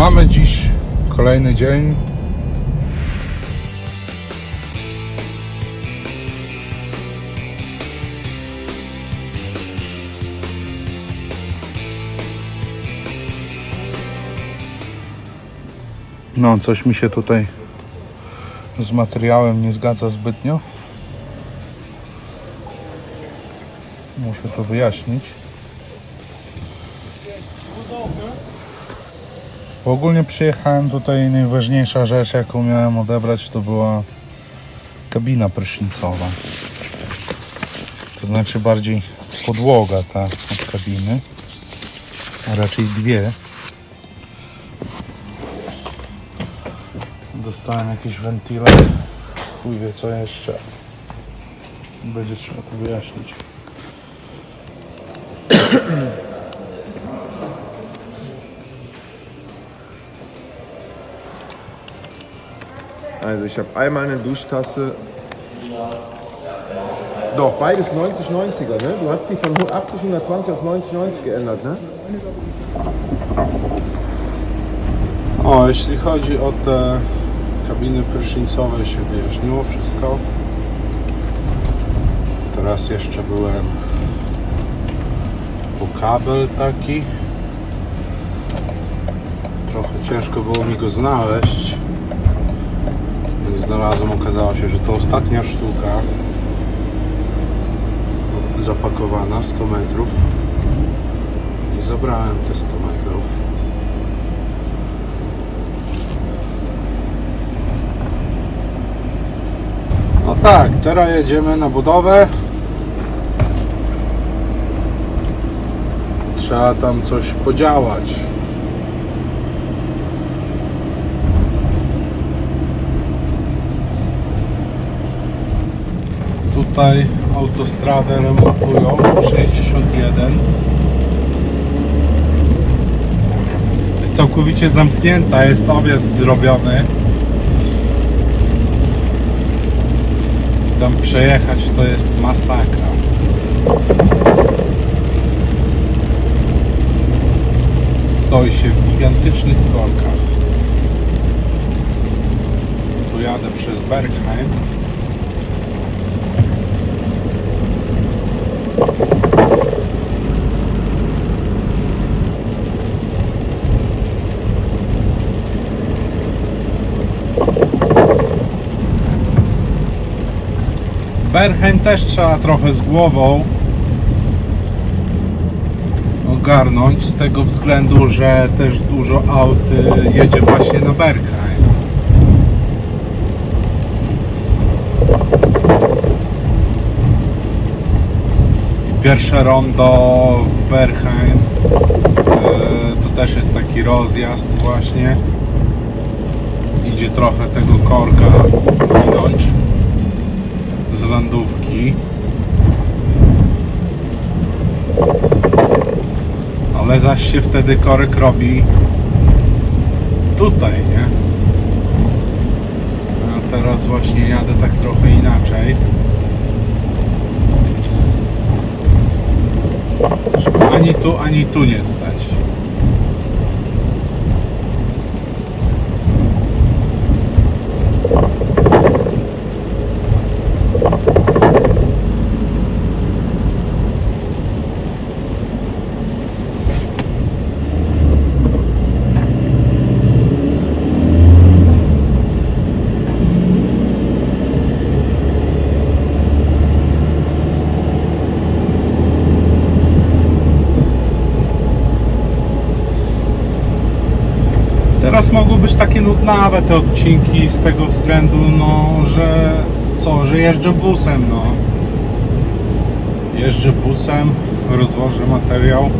Mamy dziś kolejny dzień. No, coś mi się tutaj z materiałem nie zgadza zbytnio. Muszę to wyjaśnić. Ogólnie przyjechałem tutaj, najważniejsza rzecz jaką miałem odebrać to była kabina prysznicowa. To znaczy bardziej podłoga ta od kabiny, a raczej dwie. Dostałem jakieś wentyle, chuj wie co jeszcze. Będzie trzeba to wyjaśnić. Also ich habe einmal eine Duschtasse. Doch, beides 90, 90er, ne? Du hast die von 80, 120 auf 90, 90 geändert, ne? O, jeśli chodzi o te kabiny prysznicowe się wyjaśniło wszystko. Teraz jeszcze byłem po kabel taki. Trochę ciężko było mi go znaleźć. Znalazłem, okazało się, że to ostatnia sztuka zapakowana 100 metrów. I zabrałem te 100 metrów. No tak, teraz jedziemy na budowę. Trzeba tam coś podziałać. Tutaj autostradę remontują 61. Jest całkowicie zamknięta, jest objazd zrobiony. tam przejechać to jest masakra. Stoi się w gigantycznych korkach. Tu jadę przez Bergheim. Berheim też trzeba trochę z głową ogarnąć z tego względu, że też dużo aut y, jedzie właśnie na Bergheim. I pierwsze rondo w Bergheim y, to też jest taki rozjazd właśnie. Idzie trochę tego korka minąć z landówki. Ale zaś się wtedy korek robi tutaj, nie? A teraz właśnie jadę tak trochę inaczej. Ani tu, ani tu nie stać. Teraz mogą być takie nudnawe te odcinki z tego względu, no, że co, że jeżdżę busem, no. Jeżdżę busem, rozwożę materiał.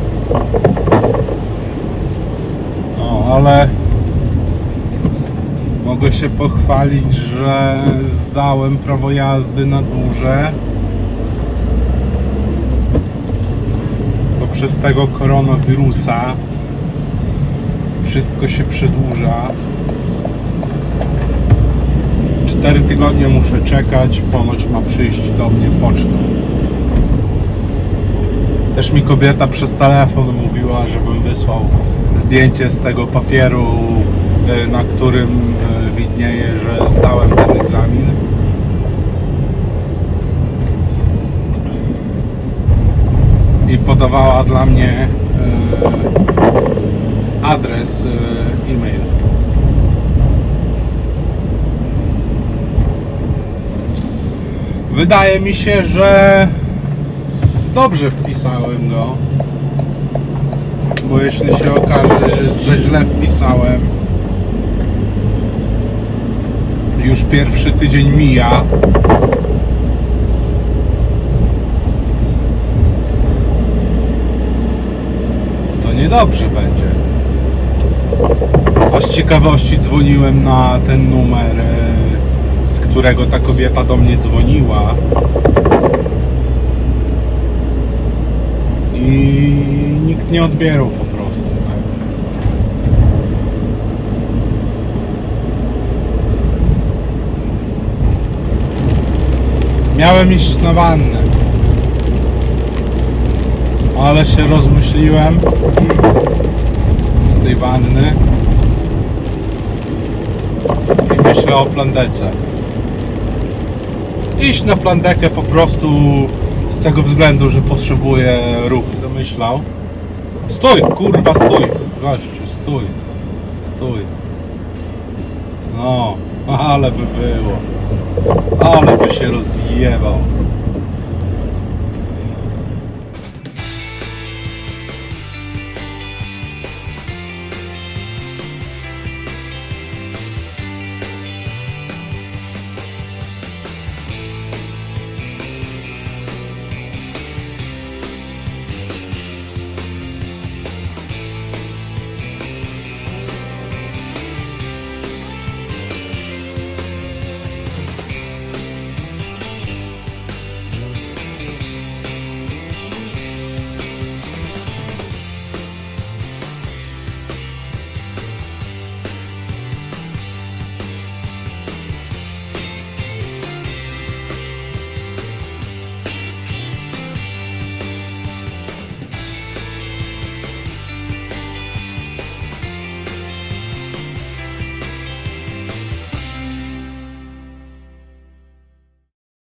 No, ale mogę się pochwalić, że zdałem prawo jazdy na duże. To przez tego koronawirusa wszystko się przedłuża. Cztery tygodnie muszę czekać, ponoć ma przyjść do mnie pocztą. Też mi kobieta przez telefon mówiła, żebym wysłał zdjęcie z tego papieru, e, na którym e, widnieje, że zdałem ten egzamin. I podawała dla mnie e, adres e, e-mail. Wydaje mi się, że dobrze wpisałem go. Bo jeśli się okaże, że, że źle wpisałem, już pierwszy tydzień mija. To niedobrze będzie. Z ciekawości dzwoniłem na ten numer, e, z którego ta kobieta do mnie dzwoniła. I nikt nie odbierał po prostu. Tak? Miałem iść na wannę. Ale się rozmyśliłem tej wanny i myślę o plandece. Iść na plandekę po prostu z tego względu, że potrzebuję ruchu. Zamyślał. Stój, kurwa, stój. Gościu, stój. Stój. No, ale by było. Ale by się rozjebał.